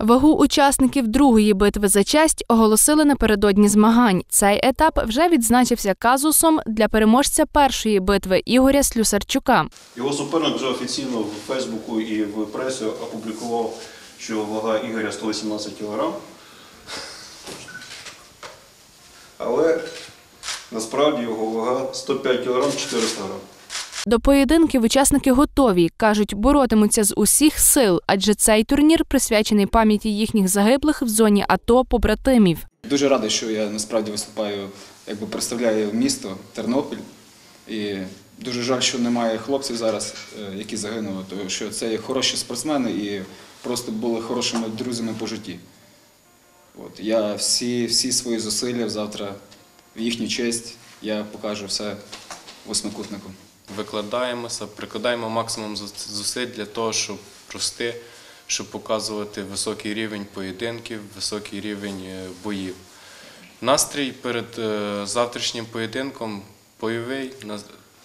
Вагу учасників другої битви за честь оголосили напередодні змагань. Цей етап вже відзначився казусом для переможця першої битви Ігоря Слюсарчука. Його суперник вже офіційно в Фейсбуку і в пресі опублікував, що вага Ігоря 118 кг. Але насправді його вага 105 кг 400 г. До поєдинків учасники готові. кажуть, боротимуться з усіх сил, адже цей турнір присвячений пам'яті їхніх загиблих в зоні АТО побратимів. Дуже радий, що я насправді виступаю, якби представляю місто Тернопіль. І дуже жаль, що немає хлопців зараз, е, які загинули, тому що це хороші спортсмени і просто були хорошими друзями по житті. От, я всі, всі свої зусилля завтра в їхню честь я покажу все восьмикутником. Викладаємося, прикладаємо максимум зус- зусиль для того, щоб рости, щоб показувати високий рівень поєдинків, високий рівень е, боїв. Настрій перед е, завтрашнім поєдинком бойовий.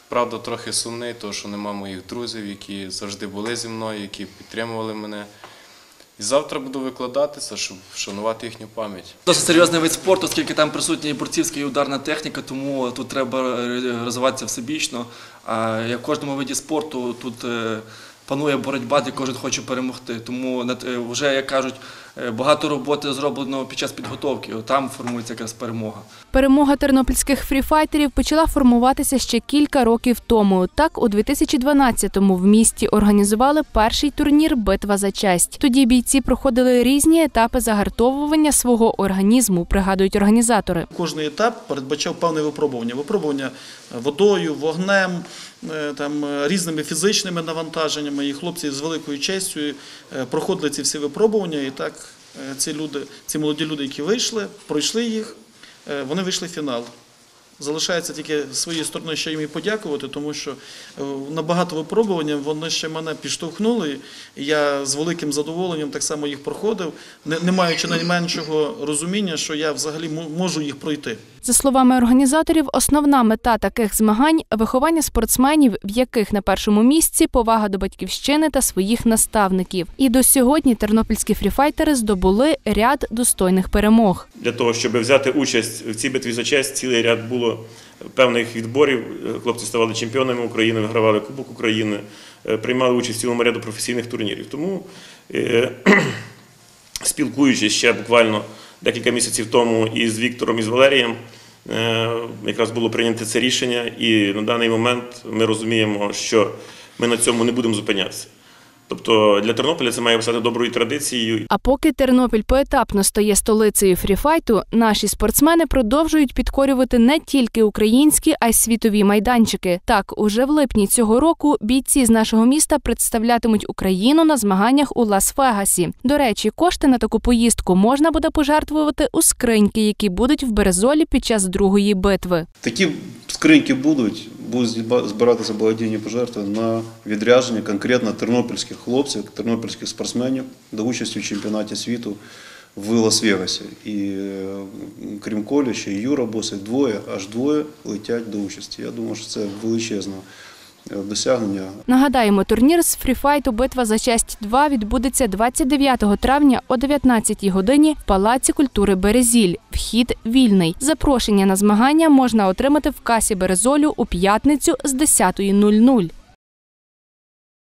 Правда, трохи сумний, тому що нема моїх друзів, які завжди були зі мною, які підтримували мене. І завтра буду викладатися, щоб вшанувати їхню пам'ять. Досить серйозний вид спорту, оскільки там присутня і борцівська і ударна техніка, тому тут треба розвиватися всебічно. А як в кожному виді спорту тут е, панує боротьба, де кожен хоче перемогти. Тому е, вже, як кажуть, е, багато роботи зроблено під час підготовки. Там формується якраз перемога. Перемога тернопільських фріфайтерів почала формуватися ще кілька років тому. Так, у 2012-му в місті організували перший турнір Битва за честь. Тоді бійці проходили різні етапи загартовування свого організму, пригадують організатори. Кожний етап передбачав певне випробування. Випробування водою, вогнем, е, там, е, різними фізичними навантаженнями. І хлопці з великою честю е, проходили ці всі випробування. І так е, ці люди, ці молоді люди, які вийшли, пройшли їх, е, вони вийшли в фінал. Залишається тільки з своєї сторони ще їм і подякувати, тому що е, на багато випробувань вони ще мене підштовхнули. І я з великим задоволенням так само їх проходив, не, маючи найменшого розуміння, що я взагалі мо- можу їх пройти. За словами організаторів, основна мета таких змагань виховання спортсменів, в яких на першому місці повага до батьківщини та своїх наставників. І до сьогодні тернопільські фріфайтери здобули ряд достойних перемог. Для того, щоб взяти участь в цій битві за честь, цілий ряд було певних відборів. Хлопці ставали чемпіонами України, вигравали Кубок України, е, приймали участь в цілому ряду професійних турнірів. Тому, е, спілкуючись ще буквально декілька місяців тому із Віктором і з Валерієм, е, якраз було прийнято це рішення, і на даний момент ми розуміємо, що ми на цьому не будемо зупинятися. Тобто для Тернополя це має стати доброю традицією А поки Тернопіль поетапно стає столицею фріфайту, наші спортсмени продовжують підкорювати не тільки українські, а й світові майданчики. Так, уже в липні цього року бійці з нашого міста представлятимуть Україну на змаганнях у Лас-Вегасі. До речі, кошти на таку поїздку можна буде пожертвувати у скриньки, які будуть в Березолі під час другої битви. Такі скриньки будуть, будуть збиратися благодійні пожертви на відрядження конкретно тернопільських хлопців, тернопільських спортсменів до участі в чемпіонаті світу в Лас-Вегасі. І е, крім Колі, ще Юра Босик, двоє, аж двоє летять до участі. Я думаю, що це величезне е, досягнення. Нагадаємо, турнір з фріфайту Битва за честь 2 відбудеться 29 травня о 19 годині в Палаці культури Березіль. Вхід вільний. Запрошення на змагання можна отримати в касі Березолю у п'ятницю з 10.00.